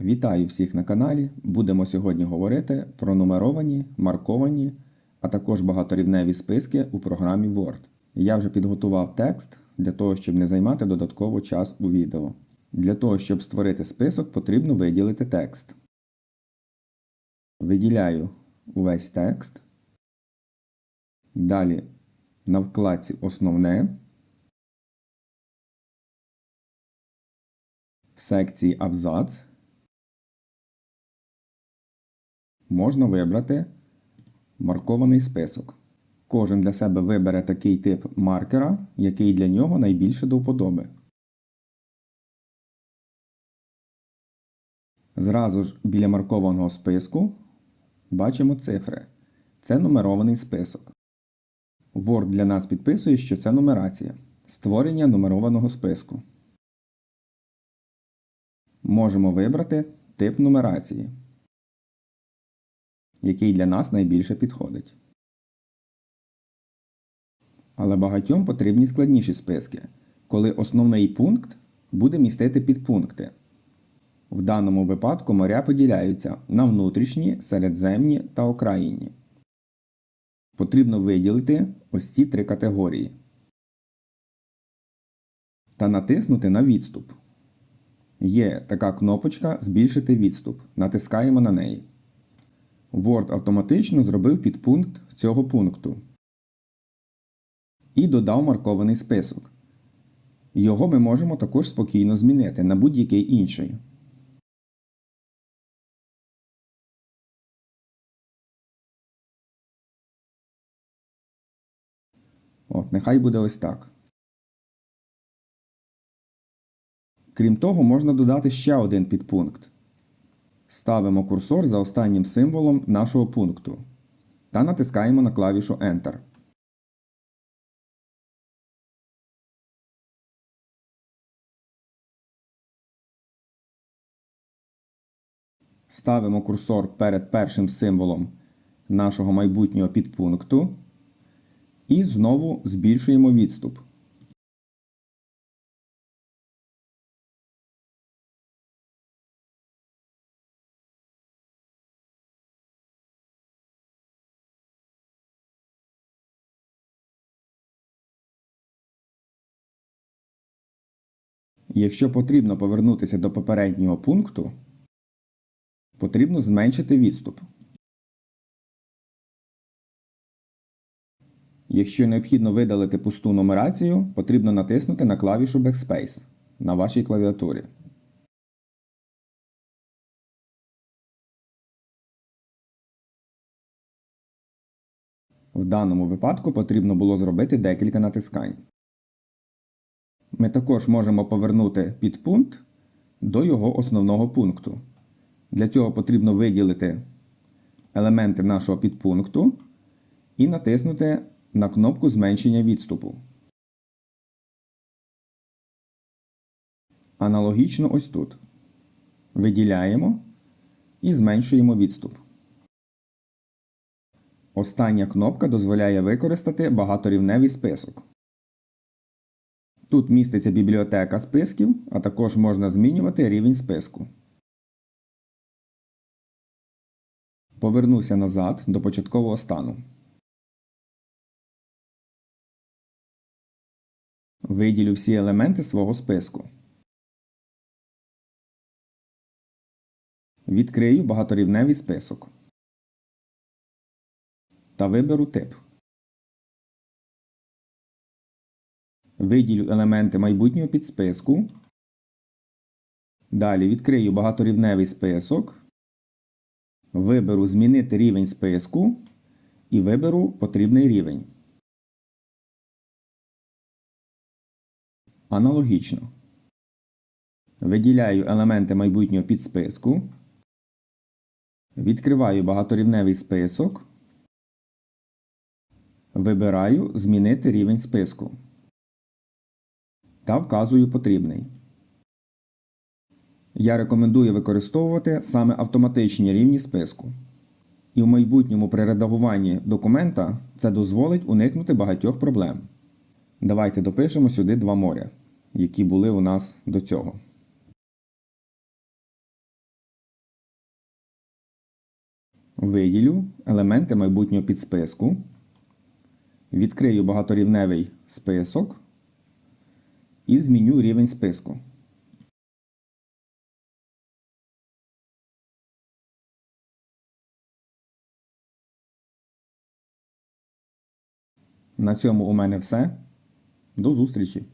Вітаю всіх на каналі. Будемо сьогодні говорити про нумеровані, марковані, а також багаторівневі списки у програмі Word. Я вже підготував текст для того, щоб не займати додатково час у відео. Для того, щоб створити список, потрібно виділити текст. Виділяю увесь текст. Далі на вкладці Основне. В секції Абзац можна вибрати маркований список. Кожен для себе вибере такий тип маркера, який для нього найбільше до вподоби. Зразу ж біля маркованого списку бачимо цифри. Це нумерований список. Word для нас підписує, що це нумерація. Створення нумерованого списку. Можемо вибрати тип нумерації, який для нас найбільше підходить. Але багатьом потрібні складніші списки, коли основний пункт буде містити підпункти. В даному випадку моря поділяються на внутрішні, середземні та окраїнні. Потрібно виділити ось ці три категорії та натиснути на відступ. Є така кнопочка Збільшити відступ. Натискаємо на неї. Word автоматично зробив підпункт цього пункту і додав маркований список. Його ми можемо також спокійно змінити на будь-який інший. От, нехай буде ось так. Крім того, можна додати ще один підпункт. Ставимо курсор за останнім символом нашого пункту та натискаємо на клавішу Enter. Ставимо курсор перед першим символом нашого майбутнього підпункту і знову збільшуємо відступ. Якщо потрібно повернутися до попереднього пункту, потрібно зменшити відступ. Якщо необхідно видалити пусту нумерацію, потрібно натиснути на клавішу Backspace на вашій клавіатурі. В даному випадку потрібно було зробити декілька натискань. Ми також можемо повернути підпункт до його основного пункту. Для цього потрібно виділити елементи нашого підпункту і натиснути на кнопку зменшення відступу. Аналогічно ось тут. Виділяємо і зменшуємо відступ. Остання кнопка дозволяє використати багаторівневий список. Тут міститься бібліотека списків, а також можна змінювати рівень списку. Повернуся назад до початкового стану. Виділю всі елементи свого списку. Відкрию багаторівневий список. Та виберу тип. Виділю елементи майбутнього підсписку. Далі відкрию багаторівневий список. Виберу Змінити рівень списку і виберу потрібний рівень. Аналогічно. Виділяю елементи майбутнього підсписку. Відкриваю багаторівневий список. Вибираю Змінити рівень списку. Та вказую потрібний. Я рекомендую використовувати саме автоматичні рівні списку. І в майбутньому при редагуванні документа це дозволить уникнути багатьох проблем. Давайте допишемо сюди два моря, які були у нас до цього. Виділю елементи майбутнього підсписку. Відкрию багаторівневий список і зміню рівень списку. На цьому у мене все. До зустрічі!